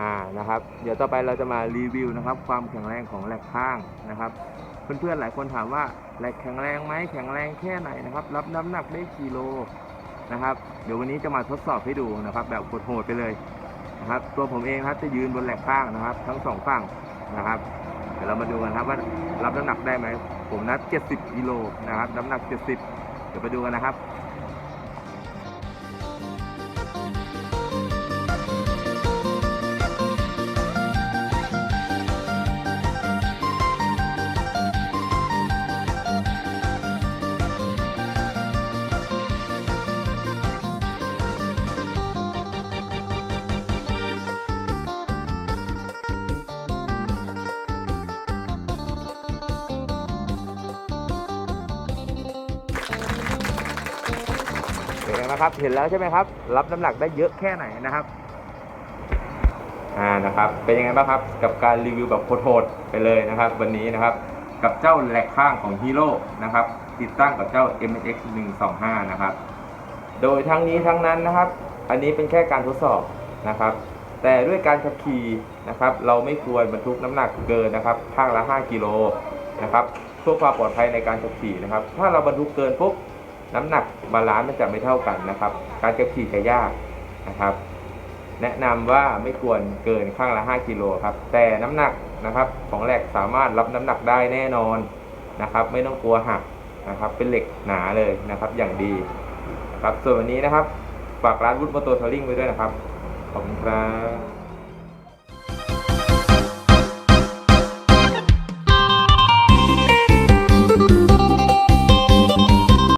อ่านะครับ เดี๋ยวต่อไปเราจะมารีวิวนะครับ ความแข็งแรงของแหลกข้างนะครับ เพื่อนๆหลายคนถามว่าแหลกแข็งแรงไหมแข็งแรงแค่ไหนนะครับ รับน้ำหนักได้กี่โลนะครับ เดี๋ยววันนี้จะมาทดสอบให้ดูนะครับ แบบโหดๆไปเลยนะครับ ตัวผมเองครับจะยืนบนแหลกข้างนะครับ ทั้งสองฝั่งนะครับ เดี๋ยวเรามาดูกันครับว่ารับน้ำหนักได้ไหมผมนัด70กิโลนะครับ น้ำหนัก 70 เดี๋ยวไปดูกันนะครับ นะครับ เห็นแล้วใช่ไหมครับ รับน้ำหนักได้เยอะแค่ไหนนะครับอ่านะครับ เป็นยังไงบ้างครับกับการรีวิวแบบโหดๆไปเลยนะครับ วันนี้นะครับกับเจ้าแหลกข้างของฮีโร่นะครับติดตั้งกับเจ้า MX 125นะครับโดยทั้งนี้ทั้งนั้นนะครับ อันนี้เป็นแค่การทดสอบนะครับ แต่ด้วยการขับขี่นะครับ เราไม่ควรบรรทุกน้ำหนักเกินนะครับข้างละ 5 กิโลนะครับเพื่อความปลอดภัยในการขับขี่นะครับ ถ้าเราบรรทุกเกินปุ๊บ น้ำหนักบาลานซ์มันจะไม่เท่ากันนะครับ การขับขี่จะยากนะครับ แนะนำว่าไม่ควรเกินข้างละ 5กิโลครับแต่น้ำหนักนะครับ ของแหลกสามารถรับน้ำหนักได้แน่นอนนะครับ ไม่ต้องกลัวหักนะครับ เป็นเหล็กหนาเลยนะครับ อย่างดีนะครับส่วนวันนี้นะครับฝากร้านวุฒิมอเตอร์ทอลลิ่งไว้ด้วยนะครับขอบคุณครับ